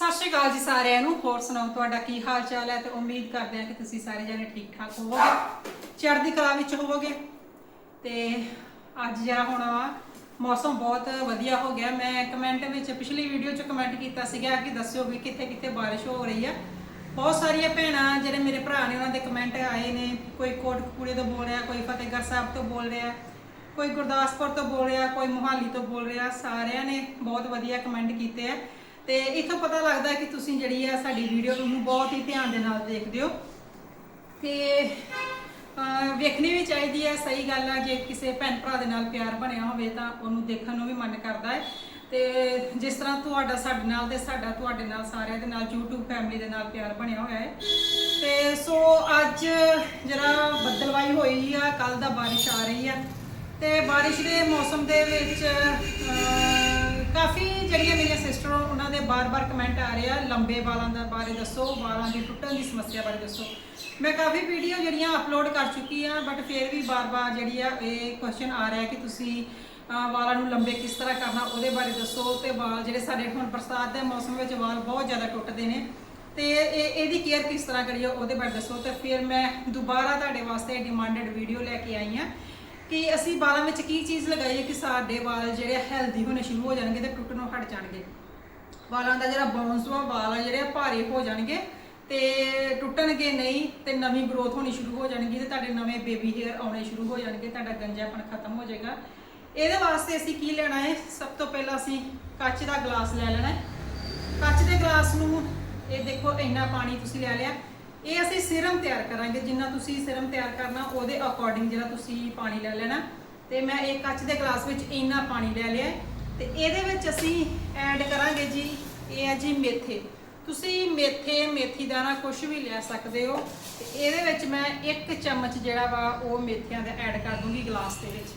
ਸਤਿ ਸ਼੍ਰੀ ਅਕਾਲ ਜੀ ਸਾਰਿਆਂ ਨੂੰ। ਹੋਰ ਸੁਣਾਓ, ਤੁਹਾਡਾ ਕੀ ਹਾਲ ਚਾਲ ਹੈ? ਤੇ ਉਮੀਦ ਕਰਦੇ ਹਾਂ ਕਿ ਤੁਸੀਂ ਸਾਰੇ ਜਣੇ ਠੀਕ ਠਾਕ ਹੋਵੋਗੇ। ਚੜ੍ਹਦੀ ਕਲਾ ਵਿੱਚ ਹੋਵੋਗੇ। ਤੇ ਅੱਜ ਜਿਹੜਾ ਹੁਣ ਆ ਮੌਸਮ ਬਹੁਤ ਵਧੀਆ ਹੋ ਗਿਆ। ਮੈਂ ਕਮੈਂਟ ਵਿੱਚ ਪਿਛਲੀ ਵੀਡੀਓ 'ਚ ਕਮੈਂਟ ਕੀਤਾ ਸੀਗਾ ਕਿ ਦੱਸਿਓ ਵੀ ਕਿੱਥੇ ਕਿੱਥੇ ਬਾਰਿਸ਼ ਹੋ ਰਹੀ ਆ। ਬਹੁਤ ਸਾਰੀਆਂ ਭੈਣਾਂ ਜਿਹੜੇ ਮੇਰੇ ਭਰਾ ਨੇ, ਉਹਨਾਂ ਦੇ ਕਮੈਂਟ ਆਏ ਨੇ। ਕੋਈ ਕੋਟਕਪੂਰੇ ਤੋਂ ਬੋਲ ਰਿਹਾ, ਕੋਈ ਫਤਿਹਗੜ੍ਹ ਸਾਹਿਬ ਤੋਂ ਬੋਲ ਰਿਹਾ, ਕੋਈ ਗੁਰਦਾਸਪੁਰ ਤੋਂ ਬੋਲ ਰਿਹਾ, ਕੋਈ ਮੁਹਾਲੀ ਤੋਂ ਬੋਲ ਰਿਹਾ। ਸਾਰਿਆਂ ਨੇ ਬਹੁਤ ਵਧੀਆ ਕਮੈਂਟ ਕੀਤੇ ਆ। ਤੇ ਇਥੋਂ ਪਤਾ ਲੱਗਦਾ ਕਿ ਤੁਸੀਂ ਜਿਹੜੀ ਆ ਸਾਡੀ ਵੀਡੀਓ ਨੂੰ ਬਹੁਤ ਹੀ ਧਿਆਨ ਦੇ ਨਾਲ ਦੇਖਦੇ ਹੋ। ਤੇ ਵੇਖਣੀ ਵੀ ਚਾਹੀਦੀ ਹੈ ਸਹੀ ਗੱਲ ਆ, ਜੇ ਕਿਸੇ ਭੈਣ ਭਰਾ ਦੇ ਨਾਲ ਪਿਆਰ ਬਣਿਆ ਹੋਵੇ ਤਾਂ ਉਹਨੂੰ ਦੇਖਣ ਨੂੰ ਵੀ ਮਨ ਕਰਦਾ ਹੈ। ਤੇ ਜਿਸ ਤਰ੍ਹਾਂ ਤੁਹਾਡਾ ਸਾਡੇ ਨਾਲ ਤੇ ਸਾਡਾ ਤੁਹਾਡੇ ਨਾਲ ਸਾਰਿਆਂ ਦੇ ਨਾਲ, YouTube ਫੈਮਿਲੀ ਦੇ ਨਾਲ ਪਿਆਰ ਬਣਿਆ ਹੋਇਆ ਹੈ। ਤੇ ਸੋ, ਅੱਜ ਜਿਹੜਾ ਬੱਦਲਵਾਈ ਹੋਈ ਆ ਕੱਲ ਦਾ ਬਾਰਿਸ਼ ਆ ਰਹੀ ਆ। ਤੇ ਬਾਰਿਸ਼ ਦੇ ਮੌਸਮ ਦੇ ਵਿੱਚ ਕਾਫੀ ਜਿਹੜੀਆਂ ਮੇਰੀਆਂ ਸਿਸਟਰ ਉਹਨਾਂ ਦੇ ਬਾਰ-ਬਾਰ ਕਮੈਂਟ ਆ ਰਹੇ ਆ, ਲੰਬੇ ਵਾਲਾਂ ਦਾ ਬਾਰੇ ਦੱਸੋ, ਵਾਲਾਂ ਦੀ, ਟੁੱਟਣ ਦੀ ਸਮੱਸਿਆ ਬਾਰੇ ਦੱਸੋ। ਮੈਂ ਕਾਫੀ ਵੀਡੀਓ ਜਿਹੜੀਆਂ ਅਪਲੋਡ ਕਰ ਚੁੱਕੀ ਆ ਬਟ ਫਿਰ ਵੀ ਬਾਰ-ਬਾਰ ਜਿਹੜੀ ਆ ਇਹ ਕੁਐਸਚਨ ਆ ਰਿਹਾ ਕਿ ਤੁਸੀਂ ਵਾਲਾਂ ਨੂੰ ਲੰਬੇ ਕਿਸ ਤਰ੍ਹਾਂ ਕਰਨਾ, ਉਹਦੇ ਬਾਰੇ ਦੱਸੋ। ਤੇ ਵਾਲ ਜਿਹੜੇ ਸਾਡੇ ਹੁਣ ਬਰਸਾਤ ਦੇ ਮੌਸਮ ਵਿੱਚ ਵਾਲ ਬਹੁਤ ਜ਼ਿਆਦਾ ਟੁੱਟਦੇ ਨੇ। ਤੇ ਇਹ, ਇਹਦੀ ਕੇਅਰ ਕਿਸ ਤਰ੍ਹਾਂ ਕਰੀਏ, ਉਹਦੇ ਬਾਰੇ ਦੱਸੋ। ਤੇ ਫਿਰ ਮੈਂ ਦੁਬਾਰਾ ਤੁਹਾਡੇ ਵਾਸਤੇ ਡਿਮਾਂਡਡ ਵੀਡੀਓ ਲੈ ਕੇ ਆਈ ਆ। ਕਿ ਅਸੀਂ ਵਾਲਾਂ ਵਿੱਚ ਕੀ ਚੀਜ਼ ਲਗਾਈਏ ਕਿ ਸਾਡੇ ਵਾਲ ਜਿਹੜੇ ਹੈਲਦੀ ਹੋਣੇ ਸ਼ੁਰੂ ਹੋ ਜਾਣਗੇ ਤੇ ਟੁੱਟਣੋਂ ਹਟ ਜਾਣਗੇ। ਵਾਲਾਂ ਦਾ ਜਿਹੜਾ ਬੌਂਸ ਵਾ, ਵਾਲ ਆ ਜਿਹੜੇ ਆ ਭਾਰੇ ਹੋ ਜਾਣਗੇ ਤੇ ਟੁੱਟਣਗੇ ਨਹੀਂ ਤੇ ਨਵੀਂ ਗਰੋਥ ਹੋਣੀ ਸ਼ੁਰੂ ਹੋ ਜਾਣਗੀ ਤੇ ਤੁਹਾਡੇ ਨਵੇਂ ਬੇਬੀ ਹੇਅਰ ਆਉਣੇ ਸ਼ੁਰੂ ਹੋ ਜਾਣਗੇ, ਤੁਹਾਡਾ ਗੰਜਾਪਣ ਖਤਮ ਹੋ ਜਾਏਗਾ। ਇਹਦੇ ਵਾਸਤੇ ਅਸੀਂ ਕੀ ਲੈਣਾ ਹੈ? ਸਭ ਤੋਂ ਪਹਿਲਾਂ ਅਸੀਂ ਕੱਚ ਦਾ ਗਲਾਸ ਲੈ ਲੈਣਾ ਹੈ। ਕੱਚ ਦੇ ਗਲਾਸ ਨੂੰ, ਇਹ ਦੇਖੋ ਇੰਨਾ ਪਾਣੀ ਤੁਸੀਂ ਲੈ ਲਿਆ। ਇਹ ਅਸੀਂ ਸਿਰਮ ਤਿਆਰ ਕਰਾਂਗੇ, ਜਿੰਨਾ ਤੁਸੀਂ ਸਿਰਮ ਤਿਆਰ ਕਰਨਾ, ਉਹਦੇ ਅਕੋਰਡਿੰਗ ਜਿਹੜਾ ਤੁਸੀਂ ਪਾਣੀ ਲੈ ਲੈਣਾ। ਤੇ ਮੈਂ ਇਹ ਕੱਚ ਦੇ ਗਲਾਸ ਵਿੱਚ ਇੰਨਾ ਪਾਣੀ ਲੈ ਲਿਆ ਹੈ। ਤੇ ਇਹਦੇ ਵਿੱਚ ਅਸੀਂ ਐਡ ਕਰਾਂਗੇ ਜੀ, ਇਹ ਹੈ ਜੀ ਮੇਥੇ। ਤੁਸੀਂ ਮੇਥੇ, ਮੇਥੀ ਦਾਣਾ ਕੁਝ ਵੀ ਲੈ ਸਕਦੇ ਹੋ। ਤੇ ਇਹਦੇ ਵਿੱਚ ਮੈਂ ਇੱਕ ਚਮਚ ਜਿਹੜਾ ਵਾ, ਉਹ ਮੇਥਿਆਂ ਦਾ ਐਡ ਕਰ ਦੂੰਗੀ ਗਲਾਸ ਦੇ ਵਿੱਚ।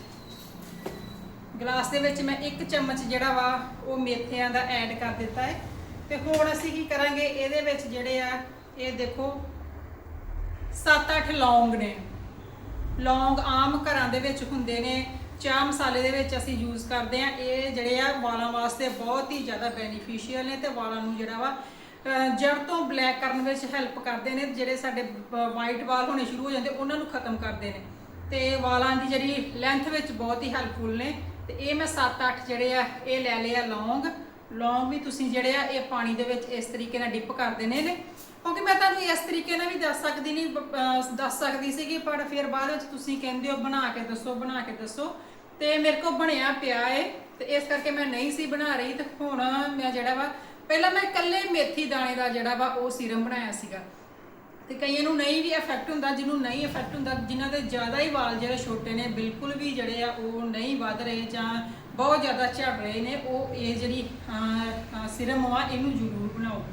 ਗਲਾਸ ਦੇ ਵਿੱਚ ਮੈਂ ਇੱਕ ਚਮਚ ਜਿਹੜਾ ਵਾ, ਉਹ ਮੇਥਿਆਂ ਦਾ ਐਡ ਕਰ ਦਿੱਤਾ ਹੈ। ਤੇ ਹੁਣ ਅਸੀਂ ਕੀ ਕਰਾਂਗੇ, ਇਹਦੇ ਵਿੱਚ ਜਿਹੜੇ ਆ, ਇਹ ਦੇਖੋ 7-8 ਲੌਂਗ ਨੇ। ਲੌਂਗ ਆਮ ਘਰਾਂ ਦੇ ਵਿੱਚ ਹੁੰਦੇ ਨੇ। ਚਾਹ ਮਸਾਲੇ ਦੇ ਵਿੱਚ ਅਸੀਂ ਯੂਜ਼ ਕਰਦੇ ਆ ਇਹ ਜਿਹੜੇ ਆ ਵਾਲਾਂ ਵਾਸਤੇ ਬਹੁਤ ਹੀ ਜ਼ਿਆਦਾ ਬੈਨੀਫੀਸ਼ੀਅਲ ਨੇ ਤੇ ਵਾਲਾਂ ਨੂੰ ਜਿਹੜਾ ਵਾ ਜੜ ਤੋਂ ਬਲੈਕ ਕਰਨ ਵਿੱਚ ਹੈਲਪ ਕਰਦੇ ਨੇ। ਜਿਹੜੇ ਸਾਡੇ ਵਾਈਟ ਵਾਲ ਹੋਣੇ ਸ਼ੁਰੂ ਹੋ ਜਾਂਦੇ, ਉਹਨਾਂ ਨੂੰ ਖਤਮ ਕਰਦੇ ਨੇ। ਤੇ ਵਾਲਾਂ ਦੀ ਜਿਹੜੀ ਲੈਂਥ ਵਿੱਚ ਬਹੁਤ ਹੀ ਹੈਲਪਫੁਲ ਨੇ। ਤੇ ਇਹ ਮੈਂ 7-8 ਜਿਹੜੇ ਆ, ਇਹ ਲੈ ਲਏ ਆ ਲੌਂਗ। ਲੌਂਗ ਵੀ ਤੁਸੀਂ ਜਿਹੜੇ ਆ, ਇਹ ਪਾਣੀ ਦੇ ਵਿੱਚ ਇਸ ਤਰੀਕੇ ਨਾਲ ਡਿਪ ਕਰਦੇ ਦੇਣੇ ਨੇ ਕਿਉਂਕਿ ਮੈਂ ਤੁਹਾਨੂੰ ਇਸ ਤਰੀਕੇ ਨਾਲ ਵੀ ਦੱਸ ਸਕਦੀ ਨਹੀਂ ਦੱਸ ਸਕਦੀ ਸੀਗੀ, ਪਰ ਫਿਰ ਬਾਅਦ ਵਿੱਚ ਤੁਸੀਂ ਕਹਿੰਦੇ ਹੋ, ਬਣਾ ਕੇ ਦੱਸੋ, ਬਣਾ ਕੇ ਦੱਸੋ। ਤੇ ਮੇਰੇ ਕੋਲ ਬਣਿਆ ਪਿਆ ਏ, ਤੇ ਇਸ ਕਰਕੇ ਮੈਂ ਨਹੀਂ ਸੀ ਬਣਾ ਰਹੀ, ਤੇ ਹੁਣ ਮੈਂ ਜਿਹੜਾ ਵਾ, ਪਹਿਲਾਂ ਮੈਂ ਇਕੱਲੇ ਮੇਥੀ ਦਾਣੇ ਦਾ ਜਿਹੜਾ ਵਾ, ਉਹ ਸੀਰਮ ਬਣਾਇਆ ਸੀਗਾ। ਤੇ ਕਈਆਂ ਨੂੰ ਨਹੀਂ ਵੀ ਇਫੈਕਟ ਹੁੰਦਾ, ਜਿਹਨੂੰ ਨਹੀਂ ਇਫੈਕਟ ਹੁੰਦਾ, ਜਿਨ੍ਹਾਂ ਦੇ ਜ਼ਿਆਦਾ ਹੀ ਵਾਲ ਜਿਹੜੇ ਛੋਟੇ ਨੇ, ਬਿਲਕੁਲ ਵੀ ਜਿਹੜੇ ਆ, ਉਹ ਨਹੀਂ ਵੱਧ ਰਹੇ ਜਾਂ ਬਹੁਤ ਜ਼ਿਆਦਾ ਝੜ ਰਹੇ ਨੇ, ਉਹ ਇਹ ਜਿਹੜੀ ਸਿਰਮ ਆ, ਇਹਨੂੰ ਜ਼ਰੂਰ ਬਣਾਓ।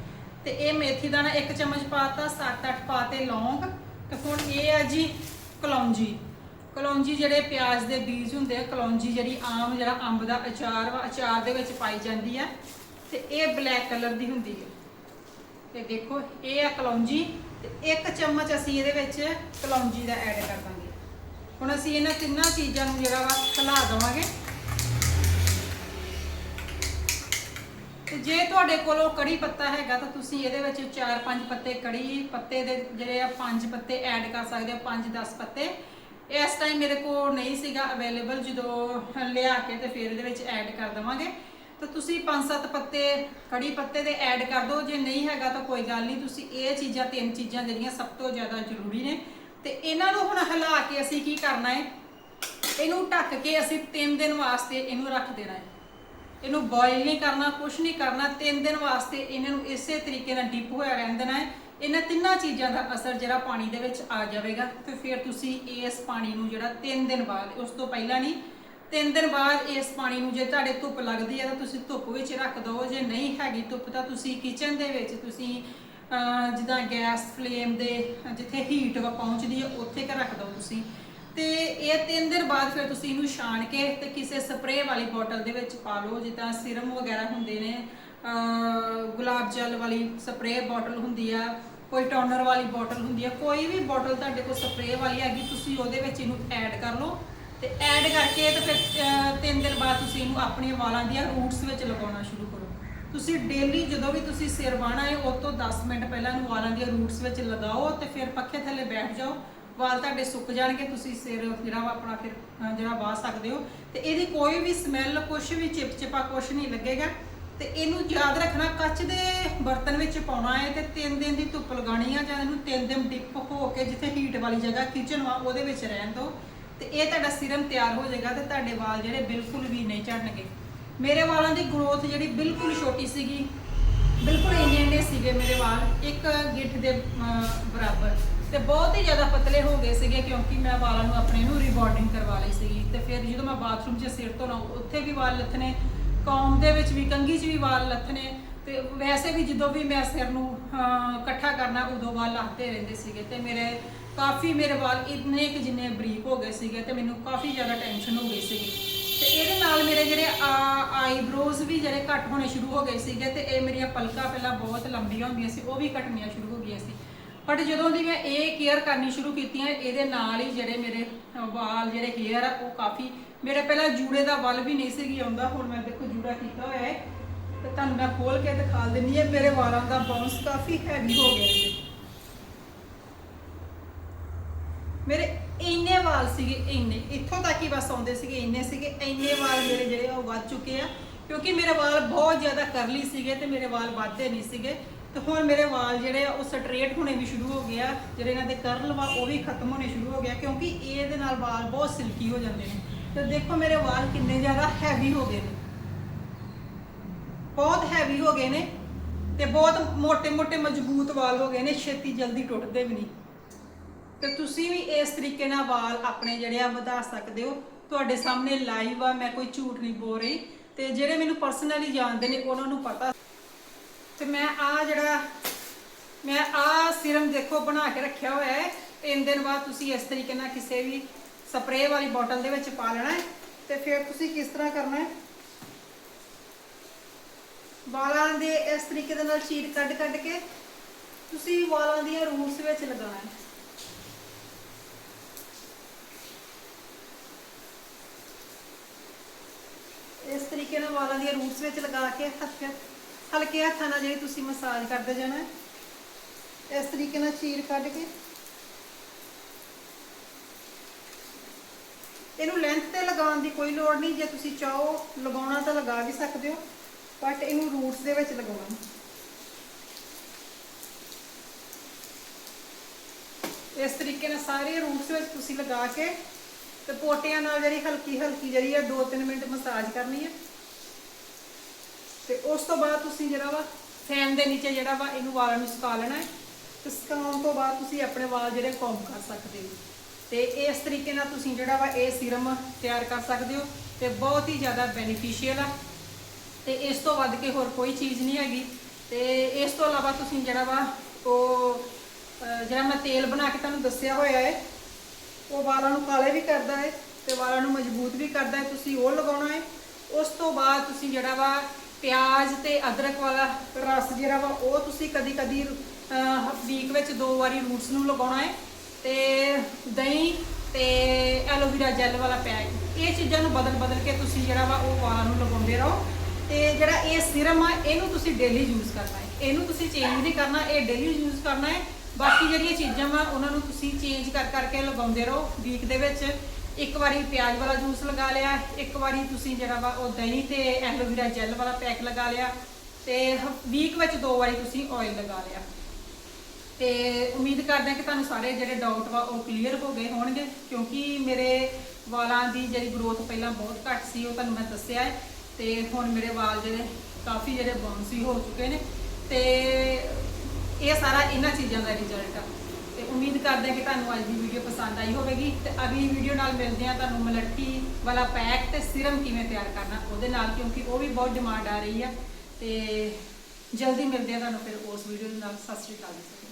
ਤੇ ਇਹ ਮੇਥੀ ਦਾਣਾ ਇੱਕ ਚਮਚ ਪਾਤਾ 7-8 ਪਾਤੇ ਲੌਂਗ, ਤੇ ਹੁਣ ਇਹ ਆ ਜੀ ਕਲੌਂਜੀ। ਕਲੌਂਜੀ ਜਿਹੜੇ ਪਿਆਜ਼ ਦੇ ਬੀਜ ਹੁੰਦੇ ਆ, ਕਲੌਂਜੀ ਜਿਹੜੀ ਆਮ ਜਿਹੜਾ ਅੰਬ ਦਾ ਅਚਾਰ ਵਾ, ਅਚਾਰ ਦੇ ਵਿੱਚ ਪਾਈ ਜਾਂਦੀ ਆ, ਤੇ ਇਹ ਬਲੈਕ ਕਲਰ ਦੀ ਹੁੰਦੀ ਹੈ ਤੇ ਦੇਖੋ, ਇਹ ਆ ਕਲੌਂਜੀ, ਤੇ ਇੱਕ ਚਮਚ ਅਸੀਂ ਇਹਦੇ ਵਿੱਚ ਕਲੌਂਜੀ ਦਾ ਐਡ ਕਰ ਦਾਂਗੇ। ਹੁਣ ਅਸੀਂ ਇਹਨਾਂ ਤਿੰਨਾਂ ਚੀਜ਼ਾਂ ਨੂੰ ਜਿਹੜਾ ਵਾ ਹਿਲਾ ਦੇਵਾਂਗੇ। ਤੇ ਜੇ ਤੁਹਾਡੇ ਕੋਲੋਂ ਕੜੀ ਪੱਤਾ ਹੈਗਾ ਤਾਂ ਤੁਸੀਂ ਇਹਦੇ ਵਿੱਚ 4-5 ਪੱਤੇ ਕੜੀ ਪੱਤੇ ਦੇ ਜਿਹੜੇ ਆ 5 ਪੱਤੇ ਐਡ ਕਰ ਸਕਦੇ ਹੋ 5-10 ਪੱਤੇ। ਇਸ ਟਾਈਮ ਮੇਰੇ ਕੋਲ ਨਹੀਂ ਸੀਗਾ ਅਵੇਲੇਬਲ ਜਦੋਂ ਲਿਆ ਕੇ ਤੇ ਫਿਰ ਇਹਦੇ ਵਿੱਚ ਐਡ ਕਰ ਦਵਾਂਗੇ। ਤਾਂ ਤੁਸੀਂ 5-7 ਪੱਤੇ, ਕੜੀ ਪੱਤੇ ਦੇ ਐਡ ਕਰ ਦਿਓ। ਜੇ ਨਹੀਂ ਹੈਗਾ ਤਾਂ ਕੋਈ ਗੱਲ ਨਹੀਂ, ਤੁਸੀਂ ਇਹ ਚੀਜ਼ਾਂ, ਤਿੰਨ ਚੀਜ਼ਾਂ ਜਿਹੜੀਆਂ ਸਭ ਤੋਂ ਜ਼ਿਆਦਾ ਜ਼ਰੂਰੀ ਨੇ। ਤੇ ਇਹਨਾਂ ਨੂੰ ਹੁਣ ਹਿਲਾ ਕੇ ਅਸੀਂ ਕੀ ਕਰਨਾ ਹੈ? ਇਹਨੂੰ ਢੱਕ ਕੇ ਅਸੀਂ 3 ਦਿਨ ਵਾਸਤੇ ਇਹਨੂੰ ਰੱਖ ਦੇਣਾ ਹੈ। ਇਹਨੂੰ ਬੋਇਲ ਨਹੀਂ ਕਰਨਾ ਕੁਝ ਨਹੀਂ ਕਰਨਾ 3 ਦਿਨ ਵਾਸਤੇ ਇਹਨਾਂ ਨੂੰ ਇਸੇ ਤਰੀਕੇ ਨਾਲ ਡਿਪ ਹੋਇਆ ਰਹਿਣ ਦੇਣਾ ਹੈ। ਇਹਨਾਂ ਤਿੰਨਾਂ ਚੀਜ਼ਾਂ ਦਾ ਅਸਰ ਜਿਹੜਾ ਪਾਣੀ ਦੇ ਵਿੱਚ ਆ ਜਾਵੇਗਾ ਤੇ ਫਿਰ ਤੁਸੀਂ ਇਸ ਪਾਣੀ ਨੂੰ ਜਿਹੜਾ 3 ਦਿਨ ਬਾਅਦ, ਉਸ ਤੋਂ ਪਹਿਲਾਂ ਨਹੀਂ 3 ਦਿਨ ਬਾਅਦ ਇਸ ਪਾਣੀ ਨੂੰ ਜੇ ਤੁਹਾਡੇ ਧੁੱਪ ਲੱਗਦੀ ਹੈ ਤਾਂ ਤੁਸੀਂ ਧੁੱਪ ਵਿੱਚ ਰੱਖ ਦਿਓ ਜੇ ਨਹੀਂ ਹੈਗੀ ਧੁੱਪ ਤਾਂ ਤੁਸੀਂ ਕਿਚਨ ਦੇ ਵਿੱਚ ਤੁਸੀਂ ਜਿੱਦਾਂ ਗੈਸ ਫਲੇਮ ਦੇ, ਜਿੱਥੇ ਹੀਟ ਪਹੁੰਚਦੀ ਹੈ, ਉੱਥੇ ਕਰ ਰੱਖ ਦਿਓ ਤੁਸੀਂ। ਤੇ ਇਹ 3 ਦਿਨ ਬਾਅਦ ਫਿਰ ਤੁਸੀਂ ਇਹਨੂੰ ਛਾਣ ਕੇ ਤੇ ਕਿਸੇ ਸਪਰੇਅ ਵਾਲੀ ਬੋਟਲ ਦੇ ਵਿੱਚ ਪਾ ਲਓ, ਜਿੱਦਾਂ ਸਿਰਮ ਵਗੈਰਾ ਹੁੰਦੇ ਨੇ ਗੁਲਾਬ ਜਲ ਵਾਲੀ ਸਪਰੇਅ ਬੋਟਲ ਹੁੰਦੀ ਆ, ਕੋਈ ਟੋਨਰ ਵਾਲੀ ਬੋਟਲ ਹੁੰਦੀ ਆ, ਕੋਈ ਵੀ ਬੋਟਲ ਤੁਹਾਡੇ ਕੋਲ ਸਪਰੇਅ ਵਾਲੀ ਹੈਗੀ, ਤੁਸੀਂ ਉਹਦੇ ਵਿੱਚ ਇਹਨੂੰ ਐਡ ਕਰ ਲਓ ਤੇ ਐਡ ਕਰਕੇ ਤੇ ਫਿਰ 3 ਦਿਨ ਬਾਅਦ ਤੁਸੀਂ ਇਹਨੂੰ ਆਪਣੇ ਵਾਲਾਂ ਦੀਆਂ ਰੂਟਸ ਵਿੱਚ ਲਗਾਉਣਾ ਸ਼ੁਰੂ ਕਰੋ। ਤੁਸੀਂ ਡੇਲੀ ਜਦੋਂ ਵੀ ਤੁਸੀਂ ਸਿਰ ਵਾਹਣਾ ਹੈ ਉਸ ਤੋਂ 10 ਮਿੰਟ ਪਹਿਲਾਂ ਇਹਨੂੰ ਵਾਲਾਂ ਦੀਆਂ ਰੂਟਸ ਵਿੱਚ ਲਗਾਓ ਤੇ ਫਿਰ ਪੱਖੇ ਥੱਲੇ ਬੈਠ ਜਾਓ। ਵਾਲ ਤੁਹਾਡੇ ਸੁੱਕ ਜਾਣਗੇ ਤੁਸੀਂ ਸਿਰ ਜਿਹੜਾ ਵਾ ਆਪਣਾ ਫਿਰ ਅਹ, ਜਿਹੜਾ ਵਾਹ ਸਕਦੇ ਹੋ। ਤੇ ਇਹਦੀ ਕੋਈ ਵੀ ਸਮੈਲ ਕੁਛ ਵੀ ਚਿਪਚਿਪਾ ਕੁਛ ਨਹੀਂ ਲੱਗੇਗਾ। ਤੇ ਇਹਨੂੰ ਯਾਦ ਰੱਖਣਾ ਕੱਚ ਦੇ ਬਰਤਨ ਵਿੱਚ ਪਾਉਣਾ ਹੈ ਤੇ ਤਿੰਨ ਦਿਨ ਦੀ ਧੁੱਪ ਲਗਾਉਣੀ ਆ ਜਾਂ ਇਹਨੂੰ ਤਿੰਨ ਦਿਨ ਡਿਪ ਹੋ ਕੇ ਜਿੱਥੇ ਹੀਟ ਵਾਲੀ ਜਗ੍ਹਾ ਕਿਚਨ ਵਾ ਉਹਦੇ ਵਿੱਚ ਰਹਿਣ ਦਿਓ। ਤੇ ਇਹ ਤੁਹਾਡਾ ਸਿਰਮ ਤਿਆਰ ਹੋ ਜਾਏਗਾ ਤੇ ਤੁਹਾਡੇ ਵਾਲ ਜਿਹੜੇ ਬਿਲਕੁਲ ਵੀ ਨਹੀਂ ਝੜਨਗੇ। ਮੇਰੇ ਵਾਲਾਂ ਦੀ ਗਰੋਥ ਜਿਹੜੀ ਬਿਲਕੁਲ ਛੋਟੀ ਸੀਗੀ ਬਿਲਕੁਲ ਇੰਨੇ ਇੰਨੇ ਸੀਗੇ ਮੇਰੇ ਵਾਲ ਇੱਕ ਗਿੱਠ ਦੇ ਅਹ, ਬਰਾਬਰ। ਤੇ ਬਹੁਤ ਹੀ ਜ਼ਿਆਦਾ ਪਤਲੇ ਹੋ ਗਏ ਸੀਗੇ ਕਿਉਂਕਿ ਮੈਂ ਵਾਲਾਂ ਨੂੰ ਆਪਣੇ ਨੂੰ ਰੀਬਾਰਡਿੰਗ ਕਰਵਾ ਲਈ ਸੀਗੀ। ਤੇ ਫਿਰ ਜਦੋਂ ਮੈਂ ਬਾਥਰੂਮ 'ਚ ਸਿਰ ਧੋਣਾ, ਉੱਥੇ ਵੀ ਵਾਲ ਲੱਥਣੇ ਕੌਮ ਦੇ ਵਿੱਚ ਵੀ, ਕੰਘੀ 'ਚ ਵੀ ਵਾਲ ਲੱਥਣੇ, ਤੇ ਵੈਸੇ ਵੀ ਜਦੋਂ ਵੀ ਮੈਂ ਸਿਰ ਨੂੰ ਇਕੱਠਾ ਕਰਨਾ, ਉਦੋਂ ਵਾਲ ਲੱਥਦੇ ਰਹਿੰਦੇ ਸੀਗੇ। ਤੇ ਮੇਰੇ, ਕਾਫੀ ਮੇਰੇ ਵਾਲ ਇੰਨੇ ਕਿ ਜਿੰਨੇ ਬਰੀਕ ਹੋ ਗਏ ਸੀਗੇ ਤੇ ਮੈਨੂੰ ਕਾਫੀ ਜ਼ਿਆਦਾ ਟੈਨਸ਼ਨ ਹੋ ਗਈ ਸੀਗੀ। ਤੇ ਇਹਦੇ ਨਾਲ ਮੇਰੇ ਜਿਹੜੇ ਆਈਬ੍ਰੋਜ਼ ਵੀ ਜਿਹੜੇ ਘੱਟ ਹੋਣੇ ਸ਼ੁਰੂ ਹੋ ਗਏ ਸੀਗੇ ਤੇ ਇਹ ਮੇਰੀਆਂ ਪਲਕਾਂ ਪਹਿਲਾਂ ਬਹੁਤ ਲੰਬੀਆਂ ਹੁੰਦੀਆਂ ਸੀ, ਉਹ ਵੀ ਘਟਣੀਆਂ ਸ਼ੁਰੂ ਹੋ ਗਈਆਂ ਸੀ। ਬਟ ਜਦੋਂ ਦੀ ਮੈਂ ਇਹ ਕੇਅਰ ਕਰਨੀ ਸ਼ੁਰੂ ਕੀਤੀਆਂ ਇਹਦੇ ਨਾਲ ਹੀ ਜਿਹੜੇ ਮੇਰੇ ਵਾਲ ਜਿਹੜੇ ਹੇਅਰ ਆ, ਉਹ ਕਾਫੀ ਮੇਰੇ ਪਹਿਲਾਂ ਜੂੜੇ ਦਾ ਵੱਲ ਵੀ ਨਹੀਂ ਸੀਗੀ ਆਉਂਦਾ, ਹੁਣ ਮੈਂ ਦੇਖੋ ਜੂੜਾ ਕੀਤਾ ਹੋਇਆ ਹੈ। ਤੇ ਤੁਹਾਨੂੰ ਮੈਂ ਖੋਲ ਕੇ ਦਿਖਾ ਦਿੰਦੀ ਹਾਂ, ਮੇਰੇ ਵਾਲਾਂ ਦਾ ਬਾਉਂਸ ਕਾਫੀ ਹੈਵੀ ਹੋ ਗਿਆ ਹੈ ਮੇਰੇ ਇੰਨੇ ਵਾਲ ਸੀਗੇ, ਇੰਨੇ। ਇੱਥੋਂ ਤੱਕ ਹੀ ਬਸ ਆਉਂਦੇ ਸੀਗੇ, ਇੰਨੇ ਸੀਗੇ, ਇੰਨੇ ਵਾਲ ਮੇਰੇ ਜਿਹੜੇ ਆ ਉਹ ਵੱਧ ਚੁੱਕੇ ਆ। ਕਿਉਂਕਿ ਮੇਰੇ ਵਾਲ ਬਹੁਤ ਜ਼ਿਆਦਾ ਕਰਲੀ ਸੀਗੇ ਤੇ ਮੇਰੇ ਵਾਲ ਵੱਧਦੇ ਨਹੀਂ ਸੀਗੇ। ਤੇ ਹੁਣ ਮੇਰੇ ਵਾਲ ਜਿਹੜੇ ਆ, ਉਹ ਸਟਰੇਟ ਹੋਣੇ ਵੀ ਸ਼ੁਰੂ ਹੋ ਗਏ ਆ। ਜਿਹੜੇ ਇਹਨਾਂ ਦੇ ਕਰਲ ਵਾ, ਉਹ ਵੀ ਖਤਮ ਹੋਣੇ ਸ਼ੁਰੂ ਹੋ ਗਏ ਕਿਉਂਕਿ ਇਹਦੇ ਨਾਲ ਵਾਲ ਬਹੁਤ ਸਿਲਕੀ ਹੋ ਜਾਂਦੇ ਨੇ। ਤੇ ਦੇਖੋ ਮੇਰੇ ਵਾਲ ਕਿੰਨੇ ਜ਼ਿਆਦਾ ਹੈਵੀ ਹੋ ਗਏ ਨੇ। ਬਹੁਤ ਹੈਵੀ ਹੋ ਗਏ ਨੇ ਤੇ ਬਹੁਤ ਮੋਟੇ ਮੋਟੇ ਮਜ਼ਬੂਤ ਵਾਲ ਹੋ ਗਏ ਨੇ, ਛੇਤੀ ਜਲਦੀ ਟੁੱਟਦੇ ਵੀ ਨਹੀਂ। ਤੇ ਤੁਸੀਂ ਵੀ ਇਸ ਤਰੀਕੇ ਨਾਲ ਵਾਲ ਆਪਣੇ ਜਿਹੜੇ ਆ, ਵਧਾ ਸਕਦੇ ਹੋ। ਤੁਹਾਡੇ ਸਾਹਮਣੇ ਲਾਈਵ ਆ, ਮੈਂ ਕੋਈ ਝੂਠ ਨਹੀਂ ਬੋਲ ਰਹੀ। ਤੇ ਜਿਹੜੇ ਮੈਨੂੰ ਪਰਸਨਲੀ ਜਾਣਦੇ ਨੇ, ਉਹਨਾਂ ਨੂੰ ਪਤਾ ਤੇ ਮੈਂ ਆ ਜਿਹੜਾ, ਮੈਂ ਆ ਸਿਰਮ ਦੇਖੋ ਬਣਾ ਕੇ ਰੱਖਿਆ ਹੋਇਆ ਹੈ। ਤਿੰਨ ਦਿਨ ਬਾਅਦ ਤੁਸੀਂ ਇਸ ਤਰੀਕੇ ਨਾਲ ਕਿਸੇ ਵੀ ਸਪਰੇਅ ਵਾਲੀ ਬੋਟਲ ਦੇ ਵਿੱਚ ਪਾ ਲੈਣਾ ਹੈ। ਤੇ ਫਿਰ ਤੁਸੀਂ ਕਿਸ ਤਰ੍ਹਾਂ ਕਰਨਾ ਹੈ? ਵਾਲਾਂ ਦੇ ਇਸ ਤਰੀਕੇ ਦੇ ਨਾਲ ਚੀਰ ਕੱਢ ਕੱਢ ਕੇ ਤੁਸੀਂ ਵਾਲਾਂ ਦੀਆਂ ਰੂਟਸ ਵਿੱਚ ਲਗਾਉਣਾ ਹੈ। ਇਸ ਤਰੀਕੇ ਨਾਲ ਵਾਲਾਂ ਦੀਆਂ ਰੂਟਸ ਵਿੱਚ ਲਗਾ ਕੇ ਹੱਥ ਹਲਕੇ ਹੱਥਾਂ ਨਾਲ ਜਿਹੜੀ ਤੁਸੀਂ ਮਸਾਜ ਕਰਦੇ ਜਾਣਾ ਇਸ ਤਰੀਕੇ ਨਾਲ ਚੀਰ ਕੱਢ ਕੇ। ਇਹਨੂੰ ਲੈਂਥ ਤੇ ਲਗਾਉਣ ਦੀ ਕੋਈ ਲੋੜ ਨਹੀਂ, ਜੇ ਤੁਸੀਂ ਚਾਹੋ ਲਗਾਉਣਾ ਤਾਂ ਲਗਾ ਵੀ ਸਕਦੇ ਹੋ ਬਟ ਇਹਨੂੰ ਰੂਟਸ ਦੇ ਵਿੱਚ ਲਗਾਉਣਾ। ਇਸ ਤਰੀਕੇ ਨਾਲ ਸਾਰੇ ਰੂਟਸ ਵਿੱਚ ਤੁਸੀਂ ਲਗਾ ਕੇ ਤੇ ਪੋਟਿਆਂ ਨਾਲ ਜਿਹੜੀ ਹਲਕੀ ਹਲਕੀ ਜਿਹੜੀ ਆ 2-3 ਮਿੰਟ ਮਸਾਜ ਕਰਨੀ ਹੈ ਤੇ ਉਸ ਤੋਂ ਬਾਅਦ ਤੁਸੀਂ ਜਿਹੜਾ ਵਾ ਫੈਨ ਦੇ ਨੀਚੇ ਜਿਹੜਾ ਵਾ ਇਹਨੂੰ ਵਾਲਾਂ ਨੂੰ ਸੁਕਾ ਲੈਣਾ ਹੈ ਤੇ ਸੁਕਾਉਣ ਤੋਂ ਬਾਅਦ ਤੁਸੀਂ ਆਪਣੇ ਵਾਲ ਜਿਹੜੇ ਕੌਮ ਕਰ ਸਕਦੇ ਹੋ। ਤੇ ਇਸ ਤਰੀਕੇ ਨਾਲ ਤੁਸੀਂ ਜਿਹੜਾ ਵਾ ਇਹ ਸੀਰਮ ਤਿਆਰ ਕਰ ਸਕਦੇ ਹੋ ਤੇ ਬਹੁਤ ਹੀ ਜ਼ਿਆਦਾ ਬੈਨੀਫੀਸ਼ੀਅਲ ਆ। ਤੇ ਇਸ ਤੋਂ ਵੱਧ ਕੇ ਹੋਰ ਕੋਈ ਚੀਜ਼ ਨਹੀਂ ਹੈਗੀ। ਤੇ ਇਸ ਤੋਂ ਇਲਾਵਾ ਤੁਸੀਂ ਜਿਹੜਾ ਵਾ ਉਹ ਜਿਹੜਾ ਮੈਂ ਤੇਲ ਬਣਾ ਕੇ ਤੁਹਾਨੂੰ ਦੱਸਿਆ ਹੋਇਆ ਹੈ, ਉਹ ਵਾਲਾਂ ਨੂੰ ਕਾਲੇ ਵੀ ਕਰਦਾ ਹੈ ਤੇ ਵਾਲਾਂ ਨੂੰ ਮਜ਼ਬੂਤ ਵੀ ਕਰਦਾ ਹੈ। ਤੁਸੀਂ ਉਹ ਲਗਾਉਣਾ ਹੈ। ਉਸ ਤੋਂ ਬਾਅਦ ਤੁਸੀਂ ਜਿਹੜਾ ਵਾ ਪਿਆਜ਼ ਤੇ ਅਦਰਕ ਵਾਲਾ ਰਸ ਜਿਹੜਾ ਵਾ, ਉਹ ਤੁਸੀਂ ਕਦੀ ਕਦੀ ਵੀਕ ਵਿੱਚ ਦੋ ਵਾਰੀ ਰੂਟਸ ਨੂੰ ਲਗਾਉਣਾ ਹੈ ਤੇ ਦਹੀਂ ਤੇ ਐਲੋਵੀਰਾ ਜੈਲ ਵਾਲਾ ਪੈਕ ਇਹ ਚੀਜ਼ਾਂ ਨੂੰ ਬਦਲ ਬਦਲ ਕੇ ਤੁਸੀਂ ਜਿਹੜਾ ਵਾ, ਉਹ ਵਾਲਾਂ ਨੂੰ ਲਗਾਉਂਦੇ ਰਹੋ ਤੇ ਜਿਹੜਾ ਇਹ ਸਿਰਮ ਆ, ਇਹਨੂੰ ਤੁਸੀਂ ਡੇਲੀ ਯੂਜ਼ ਕਰਨਾ ਹੈ। ਇਹਨੂੰ ਤੁਸੀਂ ਚੇਂਜ ਨਹੀਂ ਕਰਨਾ, ਇਹ ਡੇਲੀ ਯੂਜ਼ ਕਰਨਾ ਹੈ। ਬਾਕੀ ਜਿਹੜੀਆਂ ਚੀਜ਼ਾਂ ਵਾ, ਉਹਨਾਂ ਨੂੰ ਤੁਸੀਂ ਚੇਂਜ ਕਰ ਕਰਕੇ ਲਗਾਉਂਦੇ ਰਹੋ ਵੀਕ ਦੇ ਵਿੱਚ। ਇੱਕ ਵਾਰੀ ਪਿਆਜ਼ ਵਾਲਾ ਜੂਸ ਲਗਾ ਲਿਆ, ਇੱਕ ਵਾਰੀ ਤੁਸੀਂ ਜਿਹੜਾ ਵਾ ਉਹ ਦਹੀਂ ਤੇ ਐਲੋਵੀਰਾ ਜੈਲ ਵਾਲਾ ਪੈਕ ਲਗਾ ਲਿਆ ਤੇ ਵੀਕ ਵਿੱਚ ਦੋ ਵਾਰੀ ਤੁਸੀਂ ਆਇਲ ਲਗਾ ਲਿਆ। ਤੇ ਉਮੀਦ ਕਰਦੇ ਹਾਂ ਕਿ ਤੁਹਾਨੂੰ ਸਾਰੇ ਜਿਹੜੇ ਡਾਊਟ ਵਾ ਉਹ ਕਲੀਅਰ ਹੋ ਗਏ ਹੋਣਗੇ, ਕਿਉਂਕਿ ਮੇਰੇ ਵਾਲਾਂ ਦੀ ਜਿਹੜੀ ਗਰੋਥ ਪਹਿਲਾਂ ਬਹੁਤ ਘੱਟ ਸੀ, ਉਹ ਤੁਹਾਨੂੰ ਮੈਂ ਦੱਸਿਆ ਹੈ ਤੇ ਹੁਣ ਮੇਰੇ ਵਾਲ ਜਿਹੜੇ ਕਾਫੀ ਜਿਹੜੇ ਬਾਉਂਸੀ ਹੋ ਚੁੱਕੇ ਨੇ ਤੇ ਇਹ ਸਾਰਾ ਇਹਨਾਂ ਚੀਜ਼ਾਂ ਦਾ ਰਿਜ਼ਲਟ ਆ। ਤੇ ਉਮੀਦ ਕਰਦੇ ਹਾਂ ਕਿ ਤੁਹਾਨੂੰ ਅੱਜ ਦੀ ਵੀਡੀਓ ਪਸੰਦ ਆਈ ਹੋਵੇਗੀ ਤੇ ਅਗਲੀ ਵੀਡੀਓ ਨਾਲ ਮਿਲਦੇ ਹਾਂ ਤੁਹਾਨੂੰ ਮਲੱਠੀ ਵਾਲਾ ਪੈਕ ਤੇ ਸਿਰਮ ਕਿਵੇਂ ਤਿਆਰ ਕਰਨਾ ਉਹਦੇ ਨਾਲ, ਕਿਉਂਕਿ ਉਹ ਵੀ ਬਹੁਤ ਡਿਮਾਂਡ ਆ ਰਹੀ ਆ ਤੇ ਜਲਦੀ ਮਿਲਦੇ ਹਾਂ ਤੁਹਾਨੂੰ ਫਿਰ ਉਸ ਵੀਡੀਓ ਦੇ ਨਾਲ। ਸਤਿ ਸ਼੍ਰੀ ਅਕਾਲ ਜੀ